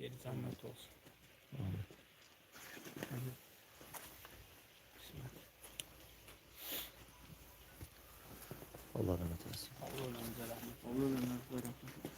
Yeri cənnət olsun. Amin. Allah rahmet eylesin. Allah ölümümüzə rəhmət. Allah ölümümüzə rəhmət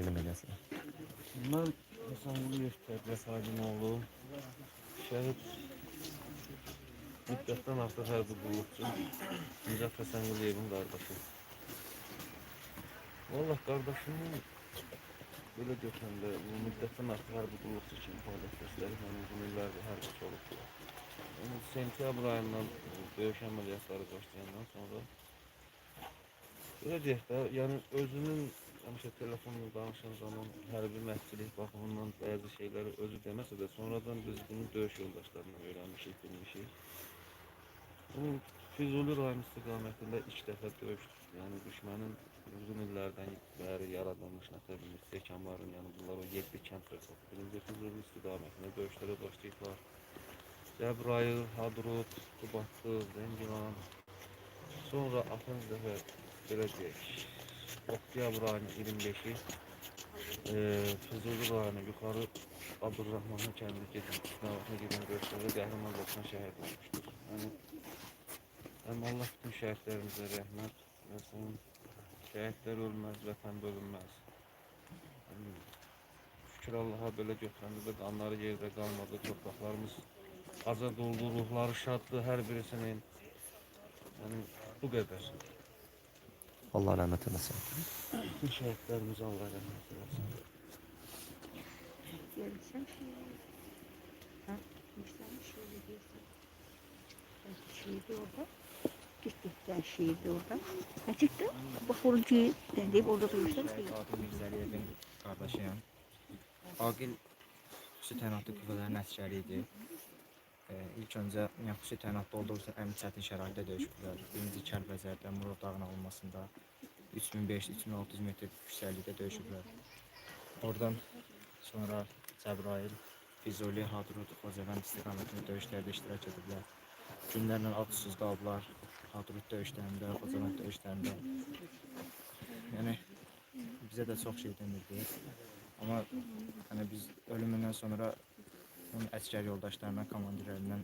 Sizi takdim eylesin. Mən Həsənqulu Yeftərdə Sadimoğlu, şəhid müddətdən artıq hərbi qulluqçu, Nicat Həsənquliyevin qardaşı. Valla qardaşımın belə götürəndə bu müddətdən artıq hərbi qulluqçu kimi fəaliyyət göstərib, yəni uzun illərdir hərbi olubdur. Yəni, sentyabr ayından döyüş əməliyyatları başlayandan sonra Öyle deyək də, yəni özünün həmişə telefonla danışan zaman hərbi məhdçilik baxımından bəzi şeyləri özü deməsə də sonradan biz bunu döyüş yoldaşlarından öyrənmişik, bilmişik. Bunun Füzuli rayon istiqamətində ilk dəfə döyüş, yəni düşmənin uzun illərdən bəri yaradılmış nəsəbimiz, Sekamların, yəni bunlar o 7 kənd fərsat. Birinci Füzuli istiqamətində döyüşlərə başlayıblar. Cəbrayıl, Hadrut, Qubatlı, Zəngilan. Sonra axırıncı dəfə belə deyək, Oktyabr ayının 25-i e, Füzuli rayonu yuxarı Abdurrahmanın kəndi gedən, istiqamətə gedən döyüşlərdə qəhrəmanlıqla şəhid olmuşdur. Yəni, həm Allah bütün şəhidlərimizə rəhmət versin. Şəhidlər ölməz, vətən bölünməz. Şükür Allaha belə götürəndə də qanları yerdə qalmadı, torpaqlarımız azad oldu, ruhları şaddır hər birisinin. Yəni, bu qədər. Allah rahmet eylesin. Bütün şəhidlərimizə Allah rəhmət eləsin. Görürsen şöyle. Ha? Mesela şöyle diyorsun. Şiirdi orada. Gitti. Ben şiirdi orada. Ha çıktı. Bak orada deyip orada duymuşlar. Şəhid Aqil Mirzəliyevin qardaşıyam. Aqil idi. E, ilk öncə yəni, xüsusi təyinatlı olduqca ən çətin şəraitdə döyüşüblər. Birinci Kəlbəzərdə, Murad dağının alınmasında 3500-3600 metr yüksəklikdə döyüşüblər. Oradan sonra Cəbrayil, Füzuli, Hadrut, Xocavənd istiqamətində döyüşlərdə iştirak ediblər. Günlərlə adsız qalıblar. Hadrut döyüşlərində, Xocavənd döyüşlərində. Yəni bizə də çox şey demirdi. Amma hani biz ölümündən sonra onun əsgər yoldaşlarından, komandirlərindən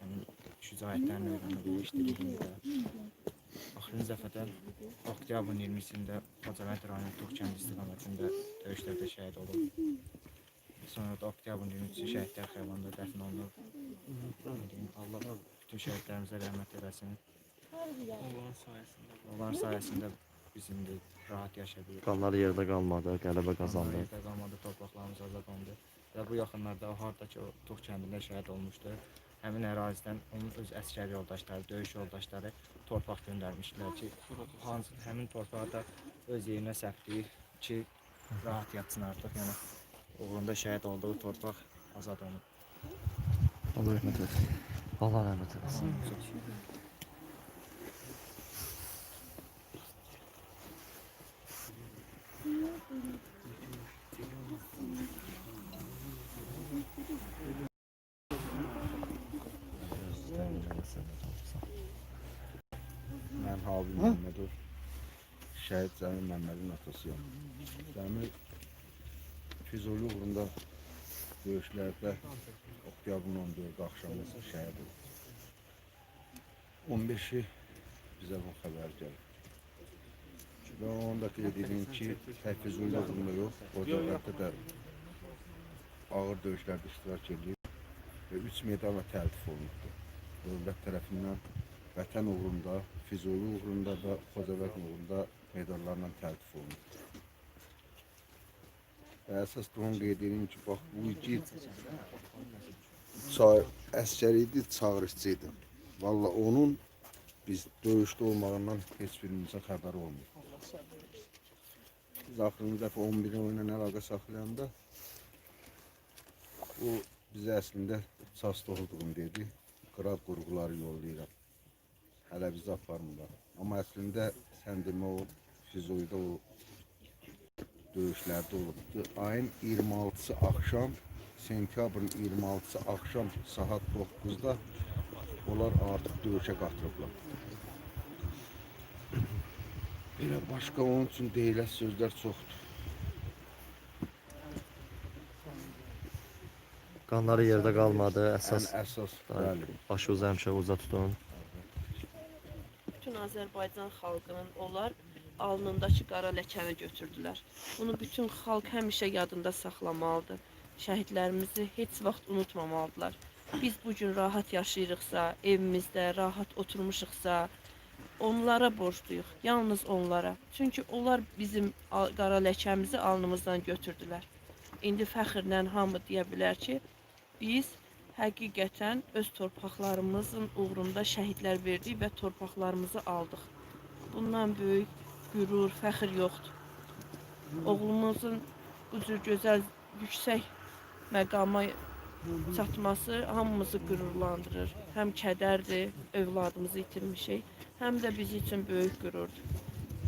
yəni şücaətlərini öyrəndik, eşitdik indi də. Bax axırıncı dəfədən oktyabrın 20-sində Xocavənd rayonu Tuğkənd istiqamətində döyüşlərdə şəhid olub. Sonra da oktyabrın 23-sü şəhidlər xiyabanda dəfn olunub. Allah bütün şəhidlərimizə rəhmət eləsin. Allah'ın sayesinde. Onların sayəsində biz indi rahat yaşayabilirik. Qanlar yerdə qalmadı, qələbə qazandı. Qazandı. qalmadı, torpaqlarımız azad oldu. Və bu yaxınlarda o hardakı o Tuğ kəndində şəhid olmuşdu. Həmin ərazidən onun öz əsgər yoldaşları, döyüş yoldaşları torpaq göndərmişdilər ki, hansı həmin torpağı da öz yerinə səpdi ki, rahat yatsın artıq. Yəni uğrunda şəhid olduğu torpaq azad olunub. Allah rəhmət eləsin. Allah rəhmət eləsin. Mən Habib Məmmədov, şəhid Cəmil Məmmədin atasıyam. Cəmil Füzuli uğrunda döyüşlərdə oktyabrın 14 axşamı şəhid oldu. 15-i bizə bu xəbər gəlir. Və onda qeyd edeyim ki, tək Füzuli uğrunda yox, o dövlətdə də ağır döyüşlərdə iştirak edib və 3 medalla təltif olunubdur. Dövlət tərəfindən vətən uğrunda, Füzuli uğrunda və Xocavənd uğrunda medallarla təltif olunub. Və əsas da onu qeyd edeyim ki, bax bu igid ça əskər idi, çağırışçı idi. Valla onun biz döyüşdə olmağından heç birimizin xəbəri olmuyor. Biz axırıncı dəfə 11 oyunla əlaqə saxlayanda o bizə əslində çasta olduğunu dedi. Qıraq qurğuları yollayıram. Hələ bizi aparmırlar. Amma əslində sən demə o Füzulidə o döyüşlərdə olubdu. Ayın 26-sı axşam, sentyabrın 26-sı axşam saat 9-da onlar artıq döyüşə qatılıblar. Belə başqa onun üçün deyilən sözlər çoxdur. Qanları yerdə qalmadı. Əsas əsas, bəli. başınızı həmişə uza tutun. Azərbaycan xalqının onlar alnındakı qara ləkəni götürdülər. Bunu bütün xalq həmişə yadında saxlamalıdır. Şəhidlərimizi heç vaxt unutmamalıdırlar. Biz bu gün rahat yaşayırıqsa, evimizdə rahat oturmuşuqsa, onlara borcluyuq. Yalnız onlara. Çünki onlar bizim qara ləkəmizi alnımızdan götürdülər. İndi fəxrlə hamı deyə bilər ki, biz həqiqətən öz torpaqlarımızın uğrunda şəhidlər verdik və torpaqlarımızı aldıq. Bundan böyük qürur, fəxr yoxdur. Oğlumuzun bu cür gözəl, yüksək məqama çatması hamımızı qürurlandırır. Həm kədərdir, övladımızı itirmişik, həm də bizim üçün böyük qürurdur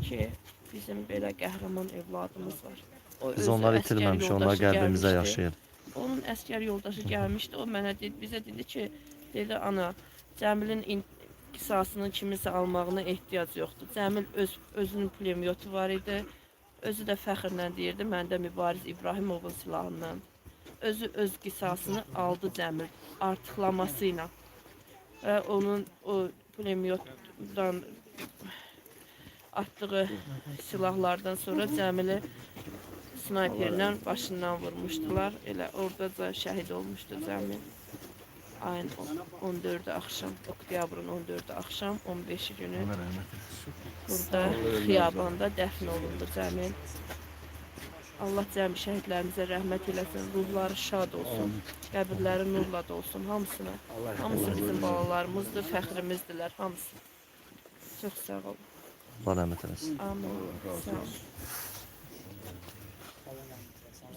ki, bizim belə qəhrəman övladımız var. O Biz onları itirməmişik, onlar qəlbimizdə yaşayır. Onun əskər yoldaşı gəlmişdi. O mənə dedi, bizə dedi ki, dedi ana, Cəmilin in- qisasını kimisə almağına ehtiyac yoxdur. Cəmil öz özünün pulemyotu var idi. Özü də fəxrlə deyirdi, məndə Mübariz İbrahimovun silahından. Özü öz qisasını aldı Cəmil artıqlaması ilə. Və onun o pulemyotdan atdığı silahlardan sonra Cəmili snayperlə başından vurmuşdular. Elə orada şəhid olmuşdu Cəmil. Ayın 14-ü axşam, oktyabrın 14-ü axşam, 15 günü burada xiyabanda dəfn olundu Cəmil. Allah cəmi şəhidlərimizə rəhmət eləsin, ruhları şad olsun, qəbirləri nurla dolsun hamısına. Hamısı bizim balalarımızdır, fəxrimizdirlər hamısı. Çox sağ olun. Allah rəhmət eləsin. Amin. Sağ olun.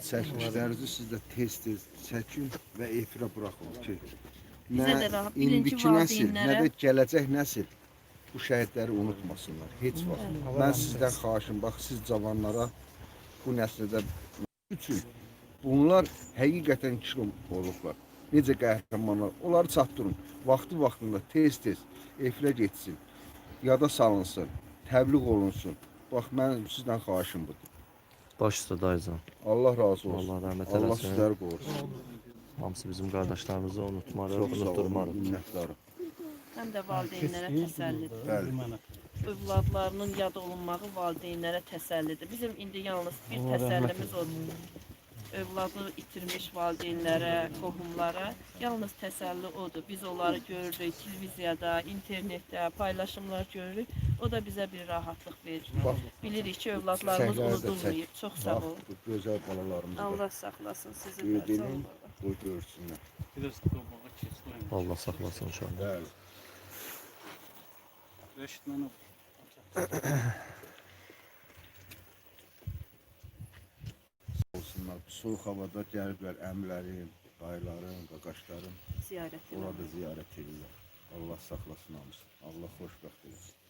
Çəkişlərinizi siz də tez-tez çəkin və efirə buraxın ki, birinci indiki nəsil, nə də gələcək nəsil bu şəhidləri unutmasınlar. Heç vaxt. Mən sizdən xahişim, bax siz cavanlara bu nəslədə üçün bunlar həqiqətən kişi olublar. Necə qəhrəmanlar, onları çatdırın. Vaxtı vaxtında tez-tez efirə getsin, yada salınsın, təbliğ olunsun. Bax mən sizdən xahişim budur. Baş üstə dayıcan. Allah razı olsun. Allah rəhmət Allah eləsin. sizləri qorusun. Hamısı bizim qardaşlarımızı unutmarıq, Çox sağ olun, unutturmarıq. minnətdarım. Həm də valideynlərə təsəllidir. Bəli. övladlarının yad olunmağı valideynlərə təsəllidir. Bizim indi yalnız bir təsəllimiz odur. Övladı itirmiş valideynlərə, qohumlara yalnız təsəlli odur. Biz onları görürük televiziyada, internetdə, paylaşımlar görürük. O da bizə bir rahatlıq verir. Bax, Bilirik ki, övladlarımız Çiçəkləri də unudulmayıb. Çox sağ olun. bu gözəl balalarımız da Allah saxlasın sizi. də. Sağ olun. qoy görsünlər. Biraz qabağa keç qoyun. Allah saxlasın uşağı. Bəli. Reşit mənə Olsunlar. Soyuq havada gəliblər əmlərim, dayılarım, qaqaşlarım. Ziyarət Orada ziyarət edirlər. Allah saxlasın hamısını. Allah xoşbəxt eləsin.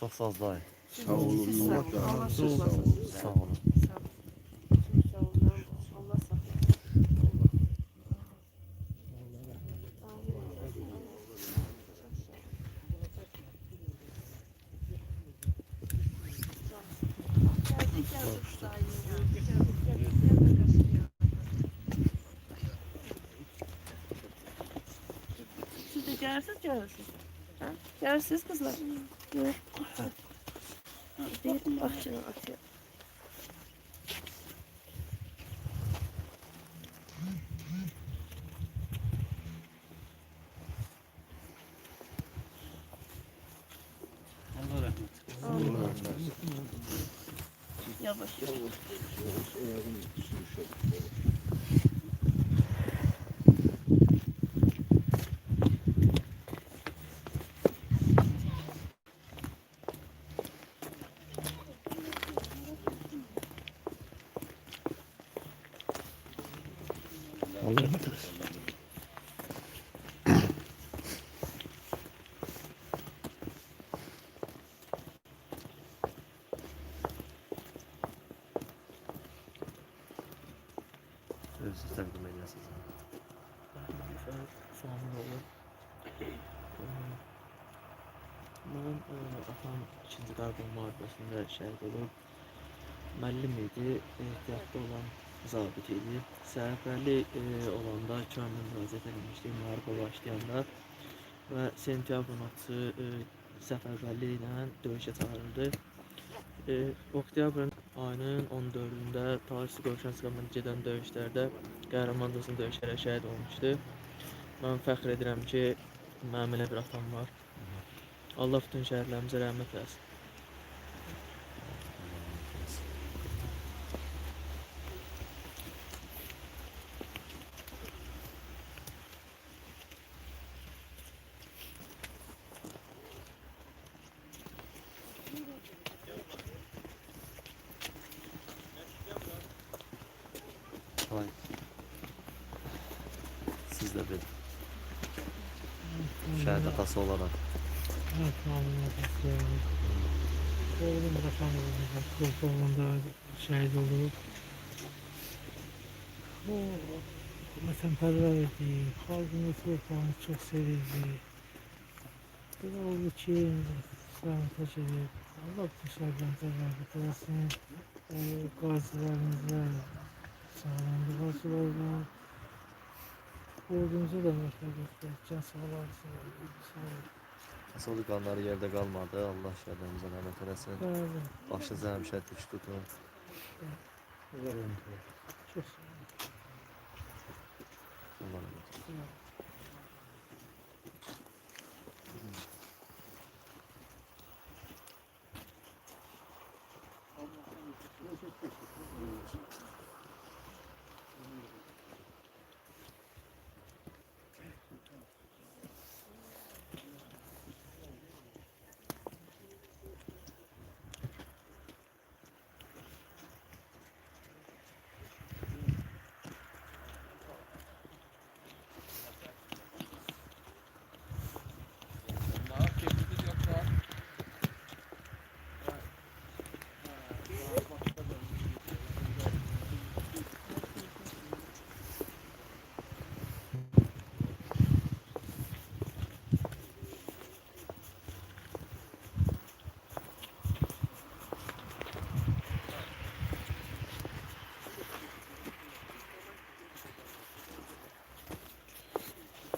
Çox sağ ol dayı. Sağ olun. Sağ olun. Allah sağ olun. Sağ olun. Siz de gelirsiniz, gelirsiniz. Ha? Gelirsiniz kızlar. Yok. Değil, bahçeden atıyor. Allah rəhmət. Allah versin. Yavaş yavaş. Ayağım sürüşür. Allah rahmet eylesin. Özü təqdim edəsiniz. Famil olur. Mənim ə, atam 2-ci Qarabağ müharibəsində şəhid olub. Müəllim idi, ehtiyatda olan zabit idi. Səhərbəli ə, olanda könlüm müraciət etmişdi müharibə başlayanda və sentyabrın 6-sı səfərbərliyi ilə döyüşə çağırıldı. E, oktyabrın ayının 14-də Tarisi Qövşən istiqamətində gedən döyüşlərdə qəhrəmancasına döyüşərək şəhid olmuşdu. Mən fəxr edirəm ki, mənim elə bir atam var. Allah bütün şəhidlərimizə rəhmət eləsin. Vay. Siz de bir şəhid atası olaraq. Evet, malum Oğlum rakam olacak. Kurtulduğunda şehit olup. O vatanperverdi. Halkını torpağını çok sevirdi. Bir oldu ki sağlıkta çevirip Allah dışarıdan tedavi kılasın. E, gazilerimize sağlandı gazilerden. Ordumuza da merhaba göster. Can sağ olasın. Sağ olun. Asıl qanları yerdə qalmadı. Allah şəhidlərimizə rəhmət eləsin. Bəli. Başınızı həmişə dik tutun. Çok sağ rəhmət eləsin.